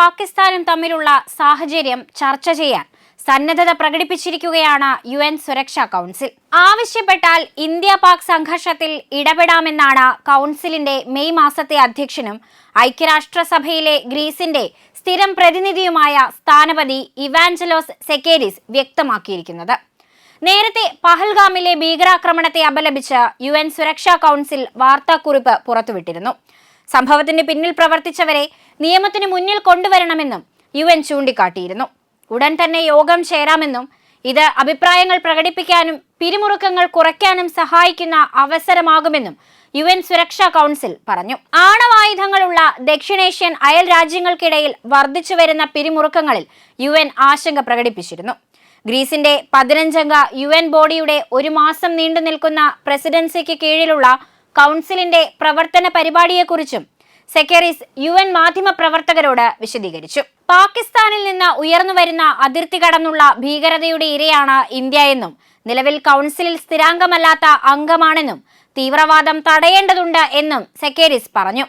പാകിസ്ഥാനും തമ്മിലുള്ള സാഹചര്യം ചർച്ച ചെയ്യാൻ സന്നദ്ധത പ്രകടിപ്പിച്ചിരിക്കുകയാണ് യു എൻ സുരക്ഷാ കൗൺസിൽ. ആവശ്യപ്പെട്ടാൽ ഇന്ത്യ പാക് സംഘർഷത്തിൽ ഇടപെടാമെന്നാണ് കൗൺസിലിന്റെ മെയ് മാസത്തെ അധ്യക്ഷനും ഐക്യരാഷ്ട്രസഭയിലെ ഗ്രീസിന്റെ സ്ഥിരം പ്രതിനിധിയുമായ സ്ഥാനപതി ഇവാഞ്ചലോസ് സെക്കേരിസ് വ്യക്തമാക്കിയിരിക്കുന്നത്. നേരത്തെ പഹൽഗാമിലെ ഭീകരാക്രമണത്തെ അപലപിച്ച് യു എൻ സുരക്ഷാ കൗൺസിൽ വാർത്താക്കുറിപ്പ് പുറത്തുവിട്ടിരുന്നു. സംഭവത്തിന് പിന്നിൽ പ്രവർത്തിച്ചവരെ നിയമത്തിന് മുന്നിൽ കൊണ്ടുവരണമെന്നും യു എൻ ചൂണ്ടിക്കാട്ടിയിരുന്നു. ഉടൻ തന്നെ യോഗം ചേരാമെന്നും ഇത് അഭിപ്രായങ്ങൾ പ്രകടിപ്പിക്കാനും പിരിമുറുക്കങ്ങൾ കുറയ്ക്കാനും സഹായിക്കുന്ന അവസരമാകുമെന്നും യു എൻ സുരക്ഷാ കൗൺസിൽ പറഞ്ഞു. ആണവായുധങ്ങളുള്ള ദക്ഷിണേഷ്യൻ അയൽ രാജ്യങ്ങൾക്കിടയിൽ വർദ്ധിച്ചു വരുന്ന പിരിമുറുക്കങ്ങളിൽ യു എൻ ആശങ്ക പ്രകടിപ്പിച്ചിരുന്നു. ഗ്രീസിന്റെ പതിനഞ്ചംഗ യു എൻ ബോഡിയുടെ ഒരു മാസം നീണ്ടു നിൽക്കുന്ന പ്രസിഡൻസിക്ക് കീഴിലുള്ള കൗൺസിലിന്റെ പ്രവർത്തന പരിപാടിയെക്കുറിച്ചും സെക്രട്ടറീസ് യു എൻ മാധ്യമ പ്രവർത്തകരോട് വിശദീകരിച്ചു. പാകിസ്ഥാനിൽ നിന്ന് ഉയർന്നു വരുന്ന അതിർത്തി കടന്നുള്ള ഭീകരതയുടെ ഇരയാണ് ഇന്ത്യ എന്നും നിലവിൽ കൗൺസിലിൽ സ്ഥിരാംഗമല്ലാത്ത അംഗമാണെന്നും തീവ്രവാദം തടയേണ്ടതുണ്ട് എന്നും സെക്കേരിസ് പറഞ്ഞു.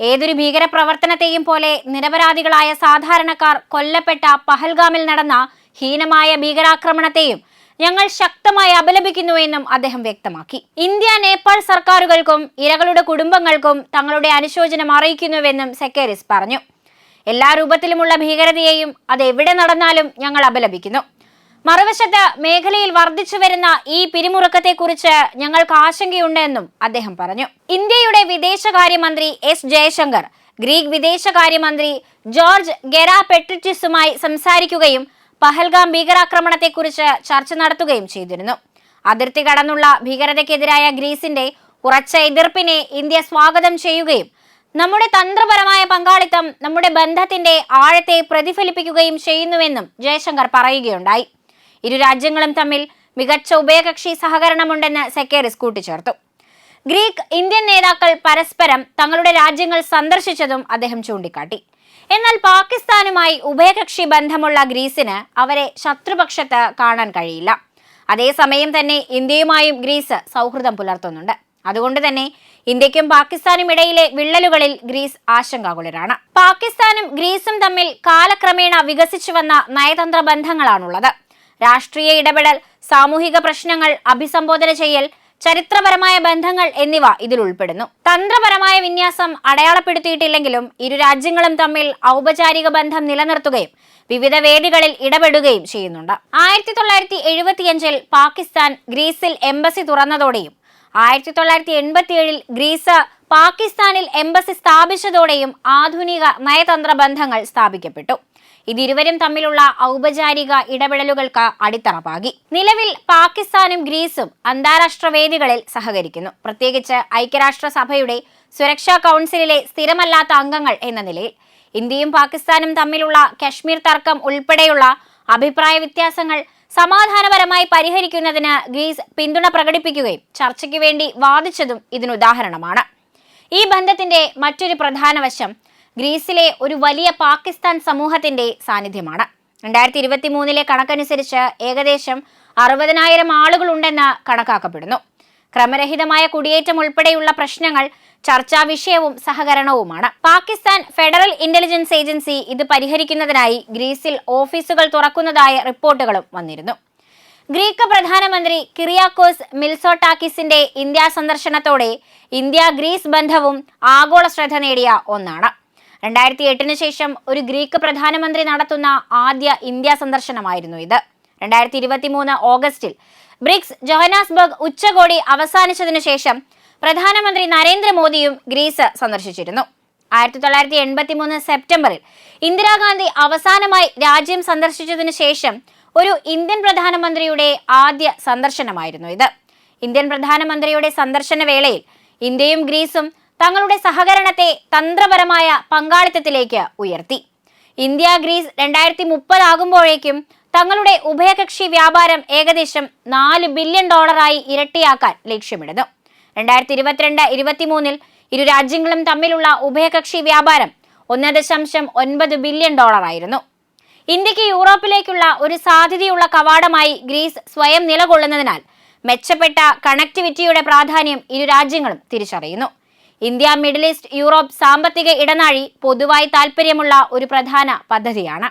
ഏതൊരു ഭീകര പ്രവർത്തനത്തെയും പോലെ നിരപരാധികളായ സാധാരണക്കാർ കൊല്ലപ്പെട്ട പഹൽഗാമിൽ നടന്ന ഹീനമായ ഭീകരാക്രമണത്തെയും ഞങ്ങൾ ശക്തമായി അപലപിക്കുന്നുവെന്നും അദ്ദേഹം വ്യക്തമാക്കി. ഇന്ത്യ നേപ്പാൾ സർക്കാരുകൾക്കും ഇരകളുടെ കുടുംബങ്ങൾക്കും തങ്ങളുടെ അനുശോചനം അറിയിക്കുന്നുവെന്നും സെക്കേരിസ് പറഞ്ഞു. എല്ലാ രൂപത്തിലുമുള്ള ഭീകരതയെയും അത് എവിടെ നടന്നാലും ഞങ്ങൾ അപലപിക്കുന്നു. മറുവശത്ത് മേഖലയിൽ വർദ്ധിച്ചു വരുന്ന ഈ പിരിമുറുക്കത്തെക്കുറിച്ച് ഞങ്ങൾക്ക് ആശങ്കയുണ്ടെന്നും അദ്ദേഹം പറഞ്ഞു. ഇന്ത്യയുടെ വിദേശകാര്യമന്ത്രി എസ് ജയശങ്കർ ഗ്രീക്ക് വിദേശകാര്യമന്ത്രി ജോർജ് ഗെറാ പെട്രിറ്റിസുമായി സംസാരിക്കുകയും പഹൽഗാം ഭീകരാക്രമണത്തെക്കുറിച്ച് ചർച്ച നടത്തുകയും ചെയ്തിരുന്നു. അതിർത്തി കടന്നുള്ള ഭീകരതയ്ക്കെതിരായ ഗ്രീസിന്റെ ഉറച്ച എതിർപ്പിനെ ഇന്ത്യ സ്വാഗതം ചെയ്യുകയും നമ്മുടെ തന്ത്രപരമായ പങ്കാളിത്തം നമ്മുടെ ബന്ധത്തിന്റെ ആഴത്തെ പ്രതിഫലിപ്പിക്കുകയും ചെയ്യുന്നുവെന്നും ജയശങ്കർ പറയുകയുണ്ടായി. ഇരു രാജ്യങ്ങളും തമ്മിൽ മികച്ച ഉഭയകക്ഷി സഹകരണമുണ്ടെന്ന് സെക്കേറിസ് കൂട്ടിച്ചേർത്തു. ഗ്രീക്ക് ഇന്ത്യൻ നേതാക്കൾ പരസ്പരം തങ്ങളുടെ രാജ്യങ്ങൾ സന്ദർശിച്ചതും അദ്ദേഹം ചൂണ്ടിക്കാട്ടി. എന്നാൽ പാകിസ്ഥാനുമായി ഉഭയകക്ഷി ബന്ധമുള്ള ഗ്രീസിന് അവരെ ശത്രുപക്ഷത്ത് കാണാൻ കഴിയില്ല. അതേസമയം തന്നെ ഇന്ത്യയുമായും ഗ്രീസ് സൗഹൃദം പുലർത്തുന്നുണ്ട്. അതുകൊണ്ട് തന്നെ ഇന്ത്യക്കും പാകിസ്ഥാനും ഇടയിലെ വിള്ളലുകളിൽ ഗ്രീസ് ആശങ്കാകുലരാണ്. പാകിസ്ഥാനും ഗ്രീസും തമ്മിൽ കാലക്രമേണ വികസിച്ചു വന്ന നയതന്ത്ര ബന്ധങ്ങളാണുള്ളത്. രാഷ്ട്രീയ ഇടപെടൽ സാമൂഹിക പ്രശ്നങ്ങൾ അഭിസംബോധന ചെയ്യൽ ചരിത്രപരമായ ബന്ധങ്ങൾ എന്നിവ ഇതിൽ ഉൾപ്പെടുന്നു. തന്ത്രപരമായ വിന്യാസം അടയാളപ്പെടുത്തിയിട്ടില്ലെങ്കിലും ഇരു രാജ്യങ്ങളും തമ്മിൽ ഔപചാരിക ബന്ധം നിലനിർത്തുകയും വിവിധ വേദികളിൽ ഇടപെടുകയും ചെയ്യുന്നുണ്ട്. ആയിരത്തി തൊള്ളായിരത്തി എഴുപത്തിയഞ്ചിൽ പാകിസ്ഥാൻ ഗ്രീസിൽ എംബസി തുറന്നതോടെയും ആയിരത്തി തൊള്ളായിരത്തി എൺപത്തിയേഴിൽ ഗ്രീസ് പാകിസ്ഥാനിൽ എംബസി സ്ഥാപിച്ചതോടെയും ആധുനിക നയതന്ത്ര ബന്ധങ്ങൾ സ്ഥാപിക്കപ്പെട്ടു. ഇതിരുവരും തമ്മിലുള്ള ഔപചാരിക ഇടപെടലുകൾക്ക് അടിത്തറ പാകി നിലവിൽ പാകിസ്ഥാനും ഗ്രീസും അന്താരാഷ്ട്ര വേദികളിൽ സഹകരിക്കുന്നു. പ്രത്യേകിച്ച് ഐക്യരാഷ്ട്രസഭയുടെ സുരക്ഷാ കൗൺസിലിലെ സ്ഥിരമല്ലാത്ത അംഗങ്ങൾ എന്ന നിലയിൽ ഇന്ത്യയും പാകിസ്ഥാനും തമ്മിലുള്ള കശ്മീർ തർക്കം ഉൾപ്പെടെയുള്ള അഭിപ്രായ വ്യത്യാസങ്ങൾ സമാധാനപരമായി പരിഹരിക്കുന്നതിന് ഗ്രീസ് പിന്തുണ പ്രകടിപ്പിക്കുകയും ചർച്ചയ്ക്ക് വേണ്ടി വാദിച്ചതും ഇതിനുദാഹരണമാണ്. ഈ ബന്ധത്തിന്റെ മറ്റൊരു പ്രധാന വശം ഗ്രീസിലെ ഒരു വലിയ പാകിസ്ഥാൻ സമൂഹത്തിന്റെ സാന്നിധ്യമാണ്. രണ്ടായിരത്തി ഇരുപത്തി മൂന്നിലെ കണക്കനുസരിച്ച് ഏകദേശം അറുപതിനായിരം ആളുകളുണ്ടെന്ന് കണക്കാക്കപ്പെടുന്നു. ക്രമരഹിതമായ കുടിയേറ്റം ഉൾപ്പെടെയുള്ള പ്രശ്നങ്ങൾ ചർച്ചാ വിഷയവും സഹകരണവുമാണ്. പാകിസ്ഥാൻ ഫെഡറൽ ഇന്റലിജൻസ് ഏജൻസി ഇത് പരിഹരിക്കുന്നതിനായി ഗ്രീസിൽ ഓഫീസുകൾ തുറക്കുന്നതായ റിപ്പോർട്ടുകളും വന്നിരുന്നു. ഗ്രീക്ക് പ്രധാനമന്ത്രി കിറിയാക്കോസ് മിൽസോട്ടാക്കിസിന്റെ ഇന്ത്യ സന്ദർശനത്തോടെ ഇന്ത്യ ഗ്രീസ് ബന്ധവും ആഗോള ശ്രദ്ധ നേടിയ ഒന്നാണ്. രണ്ടായിരത്തി എട്ടിന് ശേഷം ഒരു ഗ്രീക്ക് പ്രധാനമന്ത്രി നടത്തുന്ന ആദ്യ ഇന്ത്യ സന്ദർശനമായിരുന്നു ഇത്. രണ്ടായിരത്തി ഇരുപത്തി മൂന്ന് ഓഗസ്റ്റിൽ ബ്രിക്സ് ജോഹനാസ്ബർഗ് ഉച്ചകോടി അവസാനിച്ചതിനു ശേഷം പ്രധാനമന്ത്രി നരേന്ദ്രമോദിയും ഗ്രീസ് സന്ദർശിച്ചിരുന്നു. ആയിരത്തി തൊള്ളായിരത്തി എൺപത്തി മൂന്ന് സെപ്റ്റംബറിൽ ഇന്ദിരാഗാന്ധി അവസാനമായി രാജ്യം സന്ദർശിച്ചതിനു ശേഷം ഒരു ഇന്ത്യൻ പ്രധാനമന്ത്രിയുടെ ആദ്യ സന്ദർശനമായിരുന്നു ഇത്. ഇന്ത്യൻ പ്രധാനമന്ത്രിയുടെ സന്ദർശന വേളയിൽ ഇന്ത്യയും ഗ്രീസും തങ്ങളുടെ സഹകരണത്തെ തന്ത്രപരമായ പങ്കാളിത്തത്തിലേക്ക് ഉയർത്തി. ഇന്ത്യ ഗ്രീസ് രണ്ടായിരത്തി മുപ്പതാകുമ്പോഴേക്കും തങ്ങളുടെ ഉഭയകക്ഷി വ്യാപാരം ഏകദേശം നാല് ബില്യൺ ഡോളറായി ഇരട്ടിയാക്കാൻ ലക്ഷ്യമിടുന്നു. രണ്ടായിരത്തി ഇരുപത്തിരണ്ട് ഇരുപത്തിമൂന്നിൽ ഇരു രാജ്യങ്ങളും തമ്മിലുള്ള ഉഭയകക്ഷി വ്യാപാരം ഒന്ന് ദശാംശം ഒൻപത് ബില്യൺ ഡോളറായിരുന്നു. ഇന്ത്യയ്ക്ക് യൂറോപ്പിലേക്കുള്ള ഒരു സാധ്യതയുള്ള കവാടമായി ഗ്രീസ് സ്വയം നിലകൊള്ളുന്നതിനാൽ മെച്ചപ്പെട്ട കണക്ടിവിറ്റിയുടെ പ്രാധാന്യം ഇരു രാജ്യങ്ങളും തിരിച്ചറിയുന്നു. ഇന്ത്യ മിഡിൽ ഈസ്റ്റ് യൂറോപ്പ് സാമ്പത്തിക ഇടനാഴി പൊതുവായി താൽപ്പര്യമുള്ള ഒരു പ്രധാന പദ്ധതിയാണ്.